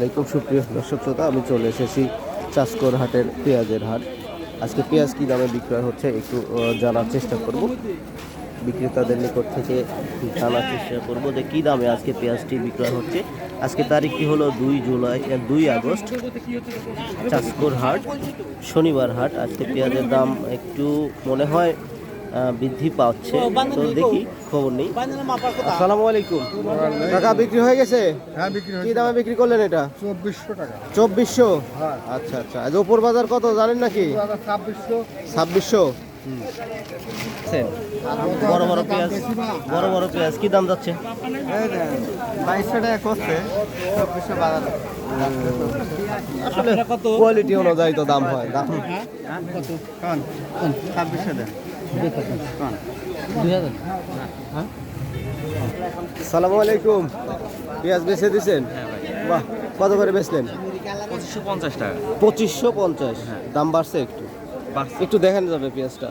আলাইকুম, সুপ্রিয় দর্শক শ্রোতা, আমি চলে এসেছি চাষকর হাটের পেঁয়াজের হাট। আজকে পেঁয়াজ কী দামে বিক্রয় হচ্ছে একটু জানার চেষ্টা করব। বিক্রেতাদের নিকট থেকে জানার চেষ্টা করব যে কী দামে আজকে পেঁয়াজটি বিক্রয় হচ্ছে। আজকে তারিখটি হলো দুই জুলাই দুই আগস্ট। চাষকর হাট, শনিবার হাট। আজকে পেঁয়াজের দাম একটু মনে হয় বৃদ্ধি পাচ্ছে। তো দেখি খবর নেই। আসসালামু আলাইকুম। টাকা বিক্রি হয়ে গেছে? হ্যাঁ বিক্রি কি দামে বিক্রি করলেন এটা? চব্বিশশো টাকা। চব্বিশশো? হ্যাঁ। আচ্ছা আচ্ছা। আজ ওপর বাজার কত জানেন নাকি? ছাব্বিশশো। ছাব্বিশশো? বড় বড় পেঁয়াজ বড় বড় পেঁয়াজ। কি দাম যাচ্ছে? বাইশশো টাকা করছে। চব্বিশশো বাজার। আসলে কোয়ালিটি অনুযায়ী তো দাম হয়। দাম কন ছাব্বিশশো দেন কন সালামু আলাইকুম। পেঁয়াজ বেচে দিছেন? বাহ কত করে বেচলেন? পঁচিশশো পঞ্চাশ। টাকা পঁচিশশো পঞ্চাশ দাম বাড়ছে একটু। একটু দেখেন যাবে পেঁয়াজটা।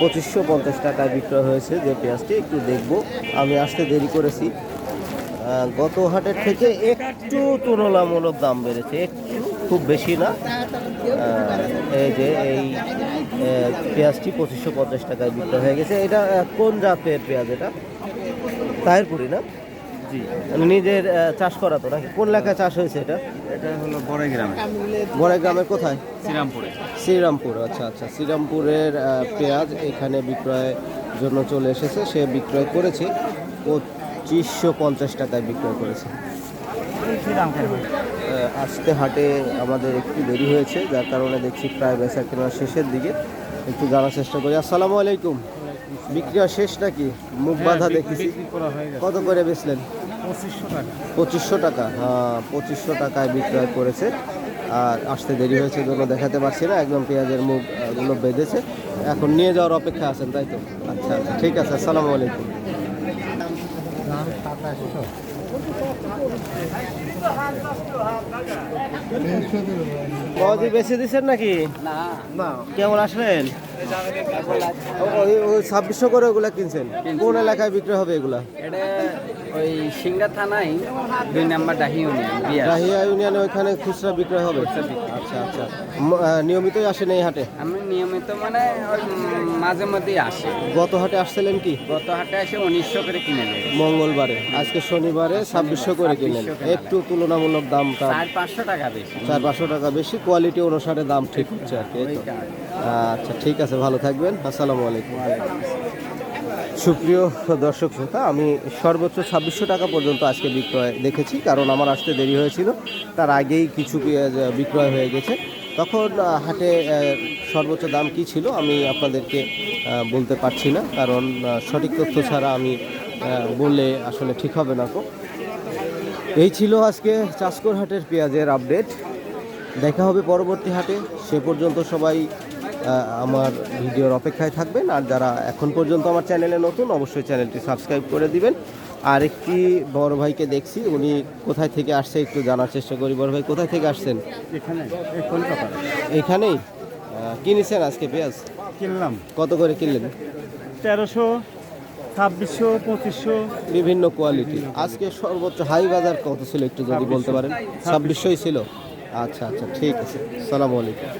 পঁচিশশো পঞ্চাশ টাকায় বিক্রয় হয়েছে যে পেঁয়াজটি। একটু দেখব। আমি আসতে দেরি করেছি। গত হাটের থেকে একটু তুলনামূলক দাম বেড়েছে একটু খুব বেশি না। এই যে এই পেঁয়াজটি পঁচিশশো পঞ্চাশ টাকায় বিক্রয় হয়ে গেছে। এটা কোন জাতের পেঁয়াজ এটা? তাহেরপুরি না? জি। নিজের চাষ করা তো নাকি? কোন এলাকায় চাষ হয়েছে এটা? এটা হলো বড়াই গ্রামে বড়াই গ্রামের কোথায়? শ্রীরামপুরে। শ্রীরামপুর আচ্ছা আচ্ছা। শ্রীরামপুরের পেঁয়াজ এখানে বিক্রয়ের জন্য চলে এসেছে। সে বিক্রয় করেছে। পঁচিশশো পঞ্চাশ টাকায় বিক্রয় করেছে। আসতে হাটে আমাদের একটু দেরি হয়েছে যার কারণে দেখছি প্রায় বেচা কেনার শেষের দিকে। একটু জানার চেষ্টা করি। আসসালামু আলাইকুম। বিক্রি শেষ নাকি? মুখ বাঁধা হয়ে গেছে। কত করে বেচলেন? পঁচিশশো টাকা। হ্যাঁ পঁচিশশো টাকায় বিক্রয় করেছে। আর আসতে দেরি হয়েছে জন্য দেখাতে পারছি না একদম পেঁয়াজের মুখ আহ, বেঁধেছে। এখন নিয়ে যাওয়ার অপেক্ষা আছেন তাই তো? আচ্ছা আচ্ছা ঠিক আছে আসসালামু আলাইকুম। বেশি দিচ্ছেন নাকি? না। কেমন আসলেন? ওই- ওই ছাব্বিশশো করে ওগুলা কিনছেন। কোন এলাকায় বিক্রি হবে এগুলা? ওই সিংড়া থানায় দুই নাম্বার ডাহি ইউনিয়ন বিয়ার ইউনিয়নে ওইখানে খুচরা বিক্রয় হবে? আচ্ছা আচ্ছা। নিয়মিতই আসেন এই হাটে? আমি নিয়মিত মানে ওই মাঝে মধ্যেই আসে। গত হাটে আসছিলেন কি? গত হাটে এসে উনিশশো করে কিনে মঙ্গলবারে। আজকে শনিবারে ছাব্বিশশো করে কিনেন একটু তুলনামূলক দামটা চার পাঁচশো টাকা বেশি। চার পাঁচশো টাকা বেশি কোয়ালিটি অনুসারে দাম ঠিক হচ্ছে আর কি আচ্ছা ঠিক আছে ভালো থাকবেন। আসসালামু আলাইকুম। সুপ্রিয় দর্শক শ্রোতা, আমি সর্বোচ্চ ছাব্বিশশো টাকা পর্যন্ত আজকে বিক্রয় দেখেছি, কারণ আমার আসতে দেরি হয়েছিল। তার আগেই কিছু পেঁয়াজ বিক্রয় হয়ে গেছে। তখন হাটে সর্বোচ্চ দাম কি ছিল আমি আপনাদেরকে বলতে পারছি না, কারণ সঠিক তথ্য ছাড়া আমি বললে আসলে ঠিক হবে না তো। এই ছিল আজকে চাষকর হাটের পেঁয়াজের আপডেট। দেখা হবে পরবর্তী হাটে। সে পর্যন্ত সবাই আমার ভিডিওর অপেক্ষায় থাকবেন। আর যারা এখন পর্যন্ত আমার চ্যানেলে নতুন অবশ্যই চ্যানেলটি সাবস্ক্রাইব করে দিবেন। আর একটি বড় ভাইকে দেখছি উনি কোথায় থেকে আসছে একটু জানার চেষ্টা করি। বড় ভাই কোথায় থেকে আসছেন? এখানে কলকাতা। এখানেই? আহ, কি নিছেন আজকে পেঁয়াজ? কিনলাম। কত করে কিনলেন? তেরোশো ছাব্বিশশো পঁচিশশো। বিভিন্ন কোয়ালিটি। আজকে সর্বোচ্চ হাই বাজার কত ছিল একটু যদি বলতে পারেন? ছাব্বিশশোই ছিল? আচ্ছা আচ্ছা ঠিক আছে। সালামু আলাইকুম।